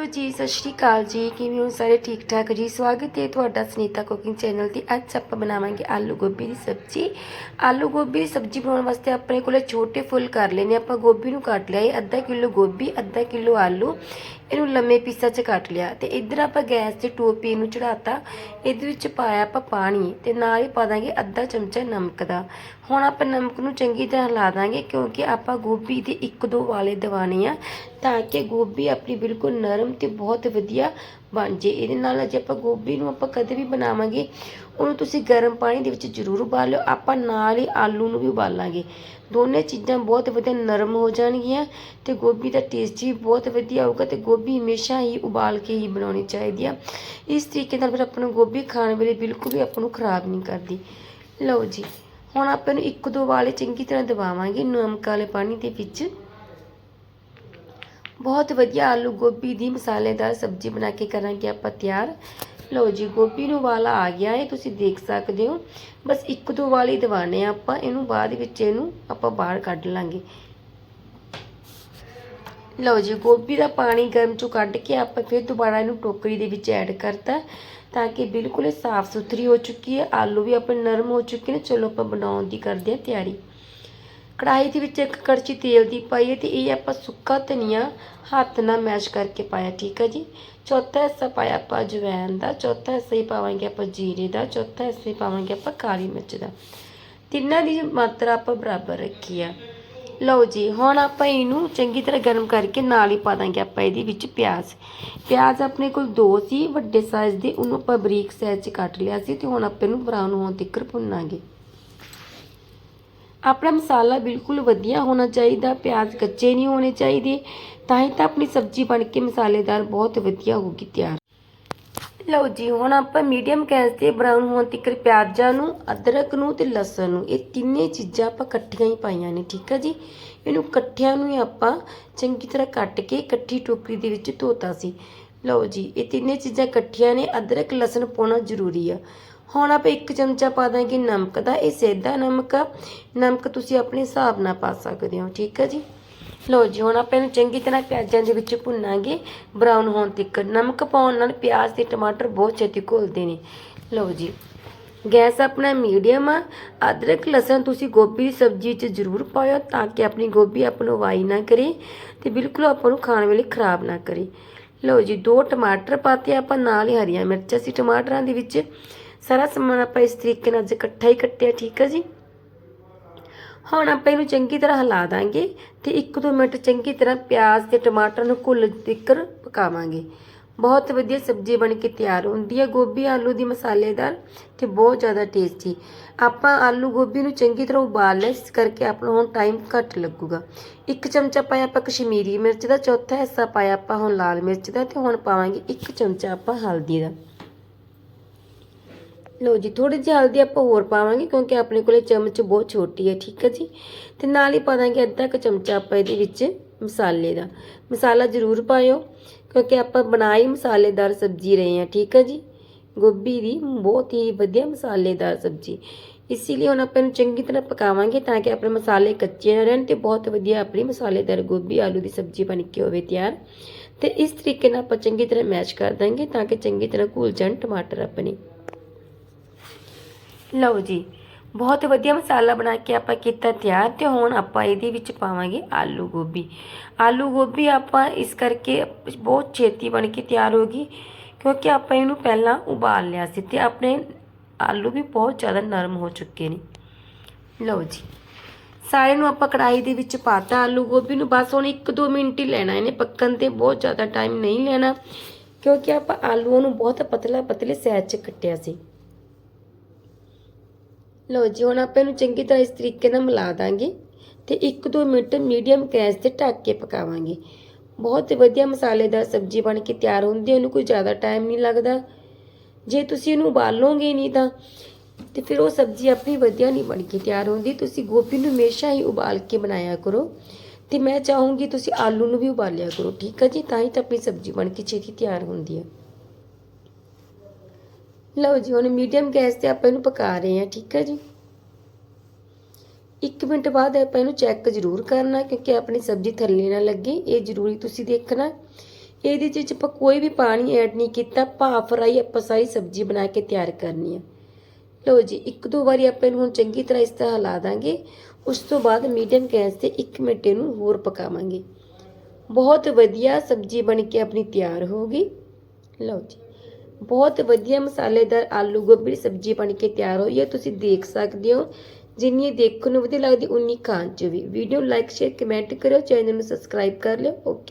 Hello ਜੀ, ਸਤਿ ਸ਼੍ਰੀ ਅਕਾਲ ਜੀ। ਕਿਵੇਂ ਹੋ ਸਾਰੇ? ਠੀਕ ਠਾਕ ਜੀ? ਸਵਾਗਤ ਹੈ ਤੁਹਾਡਾ ਸੁਨੀਤਾ ਕੁਕਿੰਗ ਚੈਨਲ ਤੇ। ਅੱਜ ਆਪਾਂ ਬਣਾਵਾਂਗੇ ਆਲੂ ਗੋਭੀ ਦੀ ਸਬਜ਼ੀ। ਆਲੂ ਗੋਭੀ ਦੀ ਸਬਜ਼ੀ ਬਣਾਉਣ ਵਾਸਤੇ ਆਪਣੇ ਕੋਲੇ ਛੋਟੇ ਫੁੱਲ ਕਰ ਲੈਣੇ ਆਪਾਂ ਗੋਭੀ ਨੂੰ ਕੱਟ ਲਿਆ ਹੈ ਅੱਧਾ ਕਿਲੋ ਗੋਭੀ, ਅੱਧਾ ਕਿਲੋ ਆਲੂ, ਇਹਨੂੰ ਲੰਮੇ ਪੀਸਾਂ 'ਚ ਕੱਟ ਲਿਆ। ਤੇ ਇੱਧਰ ਆਪਾਂ ਗੈਸ ਤੇ ਟੋਪੀ ਨੂੰ ਚੜਾਤਾ ਇਹਦੇ ਵਿੱਚ ਪਾਇਆ ਆਪਾਂ ਪਾਣੀ ਤੇ ਨਾਲ ਹੀ ਪਾ ਦਾਂਗੇ ਅੱਧਾ ਚਮਚਾ ਨਮਕ ਦਾ। ਹੁਣ ਆਪਾਂ ਨਮਕ ਨੂੰ ਚੰਗੀ ਤਰ੍ਹਾਂ ਲਾ ਦਾਂਗੇ ਕਿਉਂਕਿ ਆਪਾਂ ਗੋਭੀ ਦੇ ਇੱਕ ਦੋ ਵਾਲੇ ਦਿਵਾਣੇ ਆ ਤਾਂ ਕਿ ਗੋਭੀ ਆਪਣੀ ਬਿਲਕੁਲ ਨਰਮ ਤੇ ਬਹੁਤ ਵਧੀਆ ਬਣ ਜੇ। ਇਹਦੇ ਨਾਲ ਜੇ ਆਪਾਂ ਗੋਭੀ ਨੂੰ ਆਪਾਂ ਕਦੇ ਵੀ ਬਣਾਵਾਂਗੇ, ਉਹਨੂੰ ਤੁਸੀਂ ਗਰਮ ਪਾਣੀ ਦੇ ਵਿੱਚ ਜ਼ਰੂਰ ਉਬਾਲ ਲਿਓ। ਆਪਾਂ ਨਾਲ ਹੀ ਆਲੂ ਨੂੰ ਵੀ ਉਬਾਲਾਂਗੇ। ਦੋਨੇ ਚੀਜ਼ਾਂ ਬਹੁਤ ਵਧੀਆ ਨਰਮ ਹੋ ਜਾਣਗੀਆਂ ਤੇ ਗੋਭੀ ਦਾ ਟੇਸਟ ਵੀ ਬਹੁਤ ਵਧੀਆ ਆਊਗਾ ਤੇ ਗੋਭੀ ਹਮੇਸ਼ਾ ਹੀ ਉਬਾਲ ਕੇ ਹੀ ਬਣਾਉਣੀ ਚਾਹੀਦੀ ਆ। ਇਸ ਤਰੀਕੇ ਨਾਲ ਫਿਰ ਆਪਾਂ ਨੂੰ ਗੋਭੀ ਖਾਣ ਵੇਲੇ ਬਿਲਕੁਲ ਵੀ ਆਪਾਂ ਨੂੰ ਖਰਾਬ ਨਹੀਂ ਕਰਦੀ। ਲਓ ਜੀ, ਹੁਣ ਆਪਾਂ ਨੂੰ ਇੱਕ ਦੋ ਵਾਲੇ ਚੰਗੀ ਤਰ੍ਹਾਂ ਦਬਾਵਾਂਗੇ ਨਮਕ ਵਾਲੇ ਪਾਣੀ ਦੇ ਵਿੱਚ। ਬਹੁਤ ਵਧੀਆ ਆਲੂ ਗੋਭੀ ਦੀ ਮਸਾਲੇਦਾਰ ਸਬਜ਼ੀ ਬਣਾ ਕੇ ਕਰਾਂਗੇ ਆਪਾਂ ਤਿਆਰ। ਲਓ ਜੀ, ਗੋਭੀ ਨੂੰ ਵਾਲਾ ਆ ਗਿਆ ਹੈ, ਤੁਸੀਂ ਦੇਖ ਸਕਦੇ ਹੋ। ਬਸ ਇੱਕ ਦੋ ਵਾਲੀ ਦਵਾਨੇ ਆ ਆਪਾਂ, ਇਹਨੂੰ ਬਾਅਦ ਵਿੱਚ ਇਹਨੂੰ ਆਪਾਂ ਬਾਹਰ ਕੱਢ ਲਾਂਗੇ। ਲਓ ਜੀ, ਗੋਭੀ ਦਾ ਪਾਣੀ ਗਰਮ ਚੋਂ ਕੱਢ ਕੇ ਆਪਾਂ ਫਿਰ ਦੁਬਾਰਾ ਇਹਨੂੰ ਟੋਕਰੀ ਦੇ ਵਿੱਚ ਐਡ ਕਰਤਾ ਤਾਂ ਕਿ ਬਿਲਕੁਲ ਸਾਫ਼ ਸੁਥਰੀ ਹੋ ਚੁੱਕੀ ਹੈ। ਆਲੂ ਵੀ ਆਪਣੇ ਨਰਮ ਹੋ ਚੁੱਕੇ ਨੇ, ਚਲੋ ਆਪਾਂ ਬਣਾਉਣ ਦੀ ਕਰਦੇ ਹਾਂ ਤਿਆਰੀ। ਕੜਾਹੀ ਦੇ ਵਿੱਚ ਇੱਕ ਕੜਛੀ ਤੇਲ ਦੀ ਪਾਈ ਹੈ ਤੇ ਇਹ ਆਪਾਂ ਸੁੱਕਾ ਧਨੀਆ ਹੱਥ ਨਾਲ ਮੈਸ਼ ਕਰਕੇ ਪਾਇਆ, ਠੀਕ ਹੈ ਜੀ? ਚੌਥਾ ਹਿੱਸਾ ਪਾਇਆ ਆਪਾਂ ਜਵੈਨ ਦਾ, ਚੌਥਾ ਹਿੱਸਾ ਹੀ ਪਾਵਾਂਗੇ ਆਪਾਂ ਜੀਰੇ ਦਾ, ਚੌਥਾ ਹਿੱਸਾ ਹੀ ਪਾਵਾਂਗੇ ਆਪਾਂ ਕਾਲੀ ਮਿਰਚ ਦਾ। ਤਿੰਨਾਂ ਦੀ ਮਾਤਰਾ ਆਪਾਂ ਬਰਾਬਰ ਰੱਖੀ ਆ। ਲਓ ਜੀ, ਹੁਣ ਆਪਾਂ ਇਹਨੂੰ ਚੰਗੀ ਤਰ੍ਹਾਂ ਗਰਮ ਕਰਕੇ ਨਾਲ ਹੀ ਪਾ ਦਾਂਗੇ ਆਪਾਂ ਇਹਦੇ ਵਿੱਚ ਪਿਆਜ਼। ਪਿਆਜ਼ ਆਪਣੇ ਕੋਲ ਦੋ ਸੀ, ਵੱਡੇ ਸਾਈਜ਼ ਦੇ, ਉਹਨੂੰ ਆਪਾਂ ਬਰੀਕ ਸਾਈਜ਼ 'ਚ ਕੱਟ ਲਿਆ ਸੀ ਤੇ ਹੁਣ ਆਪਾਂ ਇਹਨੂੰ ਬਰਾਊਨ ਹੋਣ ਤੱਕ ਭੁੰਨਾਂਗੇ। ਆਪਣਾ ਮਸਾਲਾ ਬਿਲਕੁਲ ਵਧੀਆ ਹੋਣਾ ਚਾਹੀਦਾ, ਪਿਆਜ਼ ਕੱਚੇ ਨਹੀਂ ਹੋਣੇ ਚਾਹੀਦੇ, ਤਾਂ ਹੀ ਤਾਂ ਆਪਣੀ ਸਬਜ਼ੀ ਬਣ ਕੇ ਮਸਾਲੇਦਾਰ ਬਹੁਤ ਵਧੀਆ ਹੋਊਗੀ, ਤਿਆਰ। ਲਓ ਜੀ, ਹੁਣ ਆਪਾਂ ਮੀਡੀਅਮ ਗੈਸ ਤੇ ਬਰਾਊਨ ਹੋਣ ਤੱਕ ਪਿਆਜ਼ਾਂ ਨੂੰ, ਅਦਰਕ ਨੂੰ ਤੇ ਲਸਣ ਨੂੰ, ਇਹ ਤਿੰਨੇ ਚੀਜ਼ਾਂ ਆਪਾਂ ਇਕੱਠੀਆਂ ਹੀ ਪਾਈਆਂ ਨੇ, ਠੀਕ ਆ ਜੀ? ਇਹਨੂੰ ਇਕੱਠਿਆਂ ਨੂੰ ਹੀ ਆਪਾਂ ਚੰਗੀ ਤਰ੍ਹਾਂ ਕੱਟ ਕੇ ਇਕੱਠੀ ਟੋਕਰੀ ਦੇ ਵਿੱਚ ਧੋਤਾ ਸੀ। ਲਓ ਜੀ, ਇਹ ਤਿੰਨੇ ਚੀਜ਼ਾਂ ਇਕੱਠੀਆਂ ਨੇ, ਅਦਰਕ, ਲਸਣ ਪਾਉਣਾ ਜ਼ਰੂਰੀ ਆ। ਹੁਣ ਆਪਾਂ ਇੱਕ ਚਮਚਾ ਪਾ ਦਾਂਗੇ ਨਮਕ ਦਾ, ਇਹ ਸੇਧਾ ਨਮਕ ਆ। ਨਮਕ ਤੁਸੀਂ ਆਪਣੇ ਹਿਸਾਬ ਨਾਲ ਪਾ ਸਕਦੇ ਹੋ, ਠੀਕ ਹੈ ਜੀ? ਲਓ ਜੀ, ਹੁਣ ਆਪਾਂ ਇਹਨੂੰ ਚੰਗੀ ਤਰ੍ਹਾਂ ਪਿਆਜ਼ਾਂ ਦੇ ਵਿੱਚ ਭੁੰਨਾਂਗੇ। ਬਰਾਊਨ ਹੋਣ ਤੱਕ ਨਮਕ ਪਾਉਣ ਨਾਲ ਪਿਆਜ਼ ਤੇ ਟਮਾਟਰ ਬਹੁਤ ਛੇਤੀ ਘੁਲਦੇ ਨੇ। ਲਓ ਜੀ, ਗੈਸ ਆਪਣਾ ਮੀਡੀਅਮ ਆ। ਅਦਰਕ, ਲਸਣ ਤੁਸੀਂ ਗੋਭੀ ਦੀ ਸਬਜ਼ੀ 'ਚ ਜ਼ਰੂਰ ਪਾਇਓ ਤਾਂ ਕਿ ਆਪਣੀ ਗੋਭੀ ਆਪ ਨੂੰ ਵਾਈ ਨਾ ਕਰੇ ਤੇ ਬਿਲਕੁਲ ਆਪਾਂ ਨੂੰ ਖਾਣ ਵੇਲੇ ਖਰਾਬ ਨਾ ਕਰੇ। ਲਓ ਜੀ, ਦੋ ਟਮਾਟਰ ਪਾਤੇ ਆਪਾਂ, ਨਾਲ ਹੀ ਹਰੀਆਂ ਮਿਰਚਾਂ ਸੀ ਟਮਾਟਰਾਂ ਦੇ ਵਿੱਚ। ਸਾਰਾ ਸਮਾਨ ਆਪਾਂ ਇਸ ਤਰੀਕੇ ਨਾਲ ਅੱਜ ਇਕੱਠਾ ਹੀ ਕੱਟਿਆ, ਠੀਕ ਹੈ ਜੀ? ਹੁਣ ਆਪਾਂ ਇਹਨੂੰ ਚੰਗੀ ਤਰ੍ਹਾਂ ਹਿਲਾ ਦਾਂਗੇ ਤੇ 1-2 ਮਿੰਟ ਚੰਗੀ ਤਰ੍ਹਾਂ ਪਿਆਜ਼ ਤੇ ਟਮਾਟਰ ਨੂੰ ਘੁੱਲ ਤਿੱਕਰ ਪਕਾਵਾਂਗੇ। ਬਹੁਤ ਵਧੀਆ ਸਬਜ਼ੀ ਬਣ ਕੇ ਤਿਆਰ ਹੁੰਦੀ ਹੈ ਗੋਭੀ ਆਲੂ ਦੀ ਮਸਾਲੇਦਾਰ ਤੇ ਬਹੁਤ ਜ਼ਿਆਦਾ ਟੇਸਟੀ। ਆਪਾਂ ਆਲੂ ਗੋਭੀ ਨੂੰ ਚੰਗੀ ਤਰ੍ਹਾਂ ਉਬਾਲ ਲਿਆ, ਇਸ ਕਰਕੇ ਆਪਾਂ ਨੂੰ ਹੁਣ ਟਾਈਮ ਘੱਟ ਲੱਗੂਗਾ। ਇੱਕ ਚਮਚਾ ਪਾਇਆ ਆਪਾਂ ਕਸ਼ਮੀਰੀ ਮਿਰਚ ਦਾ, ਚੌਥਾ ਹਿੱਸਾ ਪਾਇਆ ਆਪਾਂ ਹੁਣ ਲਾਲ ਮਿਰਚ ਦਾ ਤੇ ਹੁਣ ਪਾਵਾਂਗੇ ਇੱਕ ਚਮਚਾ ਆਪਾਂ ਹਲਦੀ ਦਾ। ਲਓ ਜੀ ਥੋੜੀ ਜਿਹੀ ਹਲਦੀ ਆਪਾਂ ਹੋਰ ਪਾਵਾਂਗੇ ਕਿਉਂਕਿ ਆਪਣੇ ਕੋਲੇ ਚਮਚ ਬਹੁਤ ਛੋਟੀ ਹੈ, ਠੀਕ ਹੈ ਜੀ? ਤੇ ਨਾਲ ਹੀ ਪਾ ਦਾਂਗੇ ਅੱਧਾ ਕੁ ਚਮਚਾ ਆਪਾਂ ਇਹਦੇ ਵਿੱਚ ਮਸਾਲੇ ਦਾ। ਮਸਾਲਾ ਜ਼ਰੂਰ ਪਾਇਓ, ਕਿਉਂਕਿ ਆਪਾਂ ਬਣਾਈ ਮਸਾਲੇਦਾਰ ਸਬਜ਼ੀ ਰਹੇ ਹਾਂ, ਠੀਕ ਹੈ ਜੀ? ਗੋਭੀ ਦੀ ਬਹੁਤ ਹੀ ਵਧੀਆ ਮਸਾਲੇਦਾਰ ਸਬਜ਼ੀ। ਇਸ ਲਈ ਹੁਣ ਆਪਾਂ ਇਹਨੂੰ ਚੰਗੀ ਤਰ੍ਹਾਂ ਪਕਾਵਾਂਗੇ ਤਾਂ ਕਿ ਆਪਣੇ ਮਸਾਲੇ ਕੱਚੇ ਨਾ ਰਹਿਣ ਤੇ ਬਹੁਤ ਵਧੀਆ ਆਪਣੀ ਮਸਾਲੇਦਾਰ ਗੋਭੀ ਆਲੂ ਦੀ ਸਬਜ਼ੀ ਬਣ ਕੇ ਹੋਵੇ ਤਿਆਰ। ਤੇ ਇਸ ਤਰੀਕੇ ਨਾਲ ਆਪਾਂ ਚੰਗੀ ਤਰ੍ਹਾਂ ਮੈਸ਼ ਕਰ ਦਾਂਗੇ ਤਾਂ ਕਿ ਚੰਗੀ ਤਰ੍ਹਾਂ ਘੁਲ ਜਾਣ ਟਮਾਟਰ ਆਪਣੇ। ਲਓ ਜੀ, ਬਹੁਤ ਵਧੀਆ ਮਸਾਲਾ ਬਣਾ ਕੇ ਆਪਾਂ ਕੀਤਾ ਤਿਆਰ ਤੇ ਹੁਣ ਆਪਾਂ ਇਹਦੇ ਵਿੱਚ ਪਾਵਾਂਗੇ ਆਲੂ ਗੋਭੀ। ਆਲੂ ਗੋਭੀ ਆਪਾਂ ਇਸ ਕਰਕੇ ਬਹੁਤ ਛੇਤੀ ਬਣ ਕੇ ਤਿਆਰ ਹੋ ਗਈ, ਕਿਉਂਕਿ ਆਪਾਂ ਇਹਨੂੰ ਪਹਿਲਾਂ ਉਬਾਲ ਲਿਆ ਸੀ ਤੇ ਆਪਣੇ ਆਲੂ ਵੀ ਬਹੁਤ ਜ਼ਿਆਦਾ ਨਰਮ ਹੋ ਚੁੱਕੇ ਨੇ। ਲਓ ਜੀ ਸਾਰੇ ਨੂੰ ਆਪਾਂ ਕੜਾਈ ਦੇ ਵਿੱਚ ਪਾਤਾ ਆਲੂ ਗੋਭੀ ਨੂੰ, ਬਸ ਹੁਣ 1-2 ਮਿੰਟ ਹੀ ਲੈਣਾ, ਇਹਨੇ ਪੱਕਣ ਤੇ ਬਹੁਤ ਜ਼ਿਆਦਾ ਟਾਈਮ ਨਹੀਂ ਲੈਣਾ, ਕਿਉਂਕਿ ਆਪਾਂ ਆਲੂਆਂ ਨੂੰ ਬਹੁਤ ਪਤਲਾ ਪਤਲੇ ਸਾਈਜ਼ 'ਚ ਕੱਟਿਆ ਸੀ। ਲਓ ਜੀ, ਹੁਣ ਆਪਾਂ ਇਹਨੂੰ ਚੰਗੀ ਤਰ੍ਹਾਂ ਇਸ ਤਰੀਕੇ ਨਾਲ ਮਿਲਾ ਦਾਂਗੇ ਤੇ 1-2 ਮਿੰਟ ਮੀਡੀਅਮ ਗੈਸ ਤੇ ਢੱਕ ਕੇ ਪਕਾਵਾਂਗੇ। ਬਹੁਤ ਵਧੀਆ ਮਸਾਲੇਦਾਰ ਸਬਜ਼ੀ ਬਣ ਕੇ ਤਿਆਰ ਹੁੰਦੀ ਹੈ ਇਹਨੂੰ ਕੋਈ ਜ਼ਿਆਦਾ ਟਾਈਮ ਨਹੀਂ ਲੱਗਦਾ। ਜੇ ਤੁਸੀਂ ਇਹਨੂੰ ਉਬਾਲੋਗੇ ਨਹੀਂ ਤਾਂ, ਤੇ ਫਿਰ ਉਹ ਸਬਜ਼ੀ ਆਪਣੀ ਵਧੀਆ ਨਹੀਂ ਬਣ ਕੇ ਤਿਆਰ ਹੁੰਦੀ। ਤੁਸੀਂ ਗੋਭੀ ਨੂੰ ਹਮੇਸ਼ਾ ਹੀ ਉਬਾਲ ਕੇ ਬਣਾਇਆ ਕਰੋ ਤੇ ਮੈਂ ਚਾਹੂੰਗੀ ਤੁਸੀਂ ਆਲੂ ਨੂੰ ਵੀ ਉਬਾਲਿਆ ਕਰੋ, ਠੀਕ ਹੈ ਜੀ? ਤਾਂ ਹੀ ਤਾਂ ਆਪਣੀ ਸਬਜ਼ੀ ਬਣ ਕੇ ਛੇਤੀ ਤਿਆਰ ਹੁੰਦੀ ਹੈ। ਲਓ ਜੀ, ਹੁਣ ਮੀਡੀਅਮ ਗੈਸ ਤੇ ਆਪਾਂ ਇਹਨੂੰ ਪਕਾ ਰਹੇ ਹਾਂ, ਠੀਕ ਹੈ ਜੀ? 1 ਮਿੰਟ ਬਾਅਦ ਆਪਾਂ ਇਹਨੂੰ ਚੈੱਕ ਜ਼ਰੂਰ ਕਰਨਾ, ਕਿਉਂਕਿ ਆਪਣੀ ਸਬਜ਼ੀ ਥੱਲੇ ਨਾ ਲੱਗੇ, ਇਹ ਜ਼ਰੂਰੀ ਤੁਸੀਂ ਦੇਖਣਾ। ਇਹਦੇ ਵਿੱਚ ਆਪਾਂ ਕੋਈ ਵੀ ਪਾਣੀ ਐਡ ਨਹੀਂ ਕੀਤਾ ਭਾਫ ਫਰਾਈ ਆਪਾਂ ਸਾਰੀ ਸਬਜ਼ੀ ਬਣਾ ਕੇ ਤਿਆਰ ਕਰਨੀ ਆ। ਲਓ ਜੀ, ਇੱਕ ਦੋ ਵਾਰੀ ਆਪਾਂ ਇਹਨੂੰ ਹੁਣ ਚੰਗੀ ਤਰ੍ਹਾਂ ਇਸ ਤਰ੍ਹਾਂ ਹਿਲਾ ਦਾਂਗੇ। ਉਸ ਤੋਂ ਬਾਅਦ ਮੀਡੀਅਮ ਗੈਸ ਤੇ 1 ਮਿੰਟ ਇਹਨੂੰ ਹੋਰ ਪਕਾਵਾਂਗੇ। ਬਹੁਤ ਵਧੀਆ ਸਬਜ਼ੀ ਬਣ ਕੇ ਆਪਣੀ ਤਿਆਰ ਹੋ ਗਈ। ਲਓ ਜੀ। ਬਹੁਤ ਵਧੀਆ ਮਸਾਲੇਦਾਰ ਆਲੂ ਗੋਭੀ ਦੀ ਸਬਜ਼ੀ ਬਣ ਕੇ ਤਿਆਰ ਹੋਈ ਹੈ, ਤੁਸੀਂ ਦੇਖ ਸਕਦੇ ਹੋ। ਜਿੰਨੀ ਦੇਖਣ ਨੂੰ ਵਧੀਆ ਲੱਗਦੀ, ਉਨੀ ਖਾਣ ਚ ਵੀ। ਵੀਡੀਓ ਲਾਈਕ ਸ਼ੇਅਰ ਕਮੈਂਟ ਕਰਿਓ, ਚੈਨਲ ਨੂੰ ਸਬਸਕ੍ਰਾਈਬ ਕਰ ਲਿਓ। ਓਕੇ